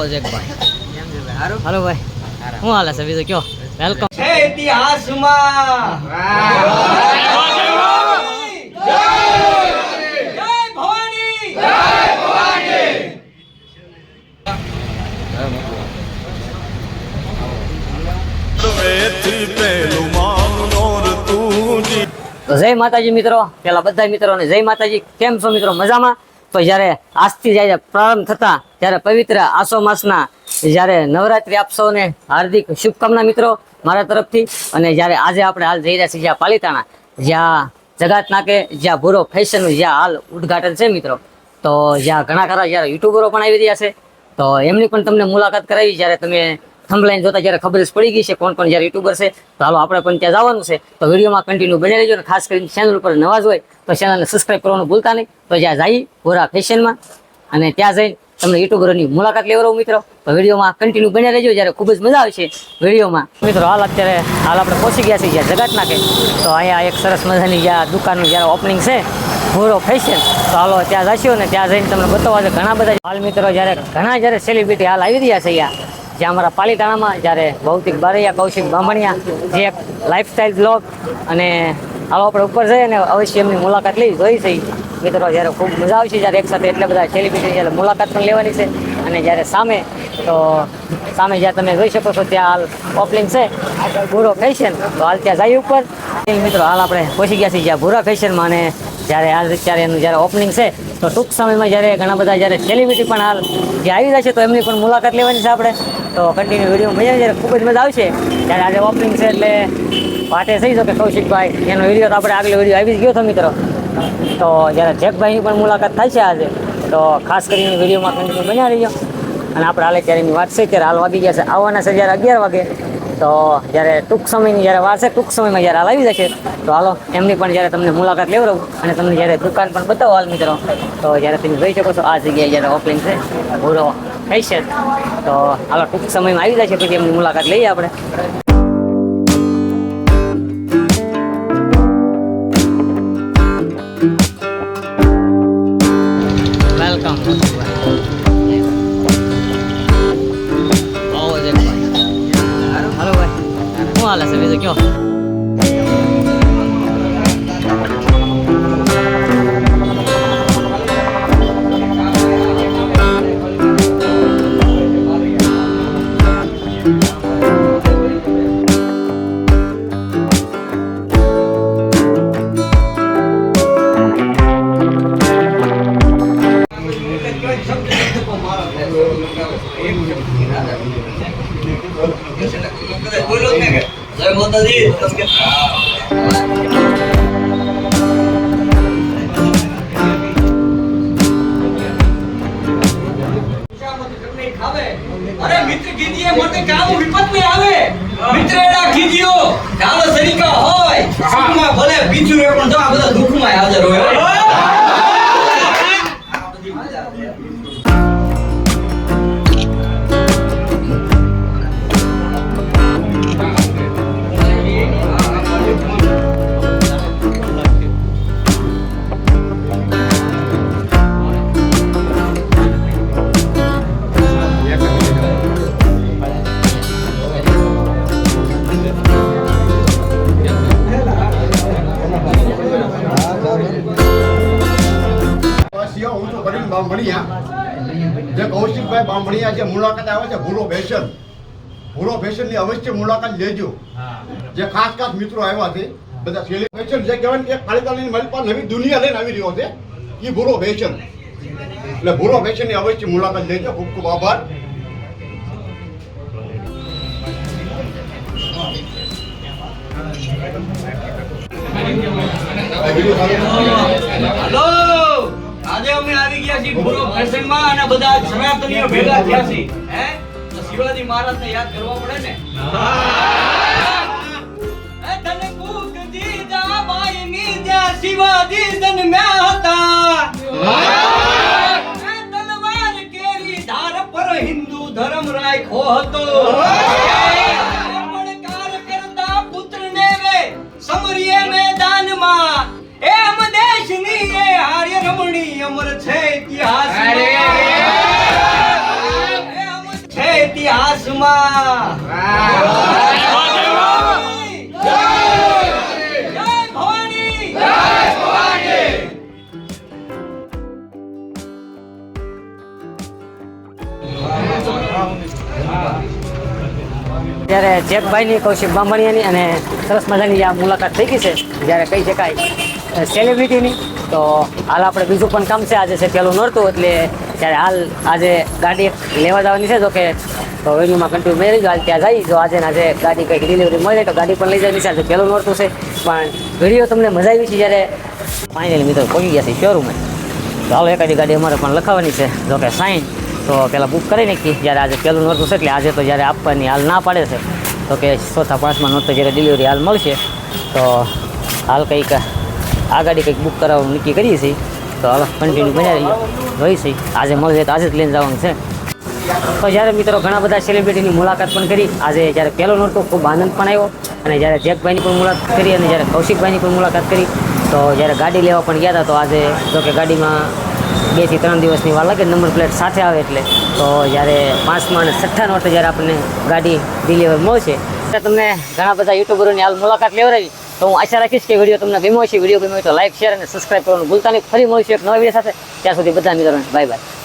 આવો છે ભાઈ. હાલો ભાઈ. શું હાલે છે બીજું કયો? વેલકમ છે ઇતિહાસમાં. જય માતાજી મિત્રો. પેલા બધા મિત્રોને જય માતાજી. કેમ છો મિત્રો? મજામાં? તો જ્યારે આજથી જ્યારે પ્રારંભ થતા, ત્યારે પવિત્ર આસો માસના જ્યારે નવરાત્રિ આપ સૌને હાર્દિક શુભકામના મિત્રો મારા તરફથી. અને જ્યારે આજે આપણે હાલ જઈ રહ્યા છીએ જ્યાં પાલિતાણા, જ્યાં જગાત નાકે, જ્યાં ભૂરો ફેશનનું જ્યાં હાલ ઉદ્ઘાટન છે મિત્રો. તો જ્યાં ઘણા ખરા જ્યારે યુટ્યુબરો પણ આવી રહ્યા છે. તો એમની પણ તમને મુલાકાત કરાવી. જ્યારે તમે થંભલાઈને જોતા જ્યારે ખબર જ પડી ગઈ છે કોણ કોણ જ્યારે યુટ્યુબર છે. તો હાલો આપણે પણ ત્યાં જવાનું છે. તો વિડીયોમાં કન્ટિન્યુ બની રહેજો અને ખાસ કરીને ચેનલ ઉપર નવા જ હોય તો ચેનલને સબસ્ક્રાઈબ કરવાનું ભૂલતા નહીં. તો જ્યાં જઈ ગોરા ફેશનમાં અને ત્યાં જઈને તમને યુટ્યુબરોની મુલાકાત લેવરો મિત્રો. તો વિડીયોમાં કન્ટિન્યુ બની રહેજો, જ્યારે ખૂબ જ મજા આવશે વિડીયોમાં. મિત્રો, હાલ અત્યારે હાલ આપણે પહોંચી ગયા છીએ જ્યાં જગત નાખે તો અહીંયા એક સરસ મજાની જ્યાં દુકાનનું જ્યારે ઓપનિંગ છે ભૂરો ફેશન તો હાલો, ત્યાં જશો ને ત્યાં જઈને તમને બતાવવા છે ઘણા બધા. હાલ મિત્રો, જ્યારે ઘણા જ્યારે સેલિબ્રિટી હાલ આવી રહ્યા છે અહીંયા. જ્યાં અમારા પાલીતાણામાં, જ્યારે ભૌતિક બારૈયા, કૌશિક બામણિયા, જે એક લાઈફસ્ટાઈલ બ્લોગ અને હાલો, આપણે ઉપર જઈએ ને અવશ્ય એમની મુલાકાત લઈ જોઈ છે. મિત્રો, જ્યારે ખૂબ મજા આવશે જ્યારે એકસાથે એટલા બધા સેલિબ્રિટી જ્યારે મુલાકાત પણ લેવાની છે. અને જ્યારે સામે, તો સામે જ્યાં તમે જોઈ શકો છો, ત્યાં હાલ ઓપનિંગ છે. ભૂરો ફેશન તો હાલ ત્યાં જઈએ ઉપર. મિત્રો, હાલ આપણે પહોંચી ગયા છીએ જ્યાં ભૂરા ફેશનમાં અને જ્યારે હાલ અત્યારે એનું જ્યારે ઓપનિંગ છે, તો ટૂંક સમયમાં જ્યારે ઘણા બધા જ્યારે સેલિબ્રિટી પણ હાલ જે આવી છે, તો એમની પણ મુલાકાત લેવાની છે આપણે. તો કન્ટિન્યુ વીડિયો મજા જ્યારે ખૂબ જ મજા આવશે. ત્યારે આજે ઓપનિંગ છે એટલે વાતે થઈ શકે કૌશિકભાઈ. એનો વીડિયો તો આપણે આગલો વીડિયો આવી જ ગયો હતો મિત્રો. તો જ્યારે જેકભાઈની પણ મુલાકાત થાય છે આજે, તો ખાસ કરીને વિડીયોમાં કન્ટિન્યુ બન્યા રહીજો. અને આપણે હાલે ત્યારે એની વાત છે ત્યારે હાલ વાગી ગયા છે, આવવાના છે જ્યારે અગિયાર વાગે. તો જ્યારે ટૂંક સમયની જ્યારે વાર છે, ટૂંક સમયમાં જ્યારે હાલ આવી જશે, તો હાલો, એમની પણ જ્યારે તમને મુલાકાત લેવડાવું અને તમને જ્યારે દુકાન પણ બતાવો હાલ મિત્રો. તો જ્યારે તમે જોઈ શકો છો, આ જગ્યાએ જ્યારે ઓપનિંગ છે, ભૂરો ફેશન તો હાલો ટૂંક સમયમાં આવી જાય છે, પછી એમની મુલાકાત લઈએ આપણે. વેલકમ આવો જ એક ભાઈ. હાલો જય માતાજી અરે મિત્ર કીધીએ મોટે કામ વિપત ને આવે મિત્ર એડા કીધીઓ કાલો સરીકા ભલે બીજું એ પણ જો આ બધા દુઃખમાં હાજર બામણિયા જે કૌશિકભાઈ બામણિયા જે મુલાકાત આવે છે, ભૂરો ફેશન ભૂરો ફેશનની અવશ્ય મુલાકાત લેજો. જે ખાસ ખાસ મિત્રો આવ્યા છે, બધા સેલિબ્રેશન જે કહેવાય ને કે ખાલીતાની મલપા નવી દુનિયા લઈને આવી રહ્યો છે, એ ભૂરો ફેશન એટલે ભૂરો ફેશનની અવશ્ય મુલાકાત લેજો. ખૂબ ખૂબ આભાર. હાલો આજે અમે છીએ ગુરુ ફેશનમાં અને બધા સનાતનીઓ ભેગા થયા છે. હે? તો શિવાજી મહારાજને યાદ કરવા પડે ને? એ તને કૂક દીધા બાઈ નીજા શિવાજી જન્મ્યા હતા. એ તલવાર કેરી ધાર પર હિન્દુ ધર્મ રાખ્યો હતો. આર્ય રમણી અમર છે ઇતિહાસમાં. એ અમર હાથમાં જય ભવાની ત્યારે જેકભાઈની કૌશિક બામણિયાની અને સરસ મજાની આ મુલાકાત થઈ ગઈ છે જ્યારે કહી શકાય સેલિબ્રિટીની તો હાલ આપણે બીજું પણ કામ છે. આજે છે પહેલું નડતું એટલે ત્યારે હાલ આજે ગાડી લેવા જવાની છે. જો કે તો વેન્યુમાં કન્ટિન્યુ મેળવી હાલ ત્યાં જઈ જો આજે આજે ગાડી કંઈક ડિલિવરી મળે તો ગાડી પણ લઈ જવાની છે. આજે પહેલું નોરતું છે. પણ વીડિયો તમને મજા આવી છે જ્યારે. ફાઇનલી મિત્રો પહોંચી ગયા છે શોરૂમે તો હાલો, એકાદી ગાડી અમારે પણ લખાવવાની છે. જો કે સાઈન તો પહેલાં બુક કરી નાખી. જ્યારે આજે પહેલું નડતું છે એટલે આજે તો જ્યારે આપવાની હાલ ના પાડે છે. તો કે ચોથા પાંચમાં નોતો જ્યારે ડિલિવરી હાલ મળશે. તો હાલ કંઈક આ ગાડી કંઈક બુક કરાવવાનું નક્કી કરીએ છીએ. તો હવે કન્ટિન્યુ બન્યા રહીએ. હોય છે આજે મળશે તો આજે જ લઈને જવાનું છે. તો જ્યારે મિત્રો ઘણા બધા સેલિબ્રિટીની મુલાકાત પણ કરી, આજે જ્યારે પહેલો નહોતો ખૂબ આનંદ પણ આવ્યો. અને જ્યારે જેકભાઈની પણ મુલાકાત કરી અને જ્યારે કૌશિકભાઈની પણ મુલાકાત કરી, તો જ્યારે ગાડી લેવા પણ ગયા હતા, તો આજે જો કે ગાડીમાં બેથી ત્રણ દિવસની વાર લાગે નંબર પ્લેટ સાથે આવે એટલે. તો જ્યારે પાંચમા અને છઠ્ઠા નોરતે જ્યારે આપણને ગાડી ડિલિવર મળશે, ત્યારે તમને ઘણા બધા યુટ્યુબરોની હાલ મુલાકાત લેવડાવી. તો હું આશા રાખીશ કે વીડિયો તમને ગમ્યો છે વીડિયો ગમ્યો તો લાઈક શેર અને સબસ્ક્રાઈબ કરવાનું ભૂલતા નહીં. ફરી મળીશું એક નવા વીડિયો સાથે. ત્યાં સુધી બધા મિત્રોને બાય બાય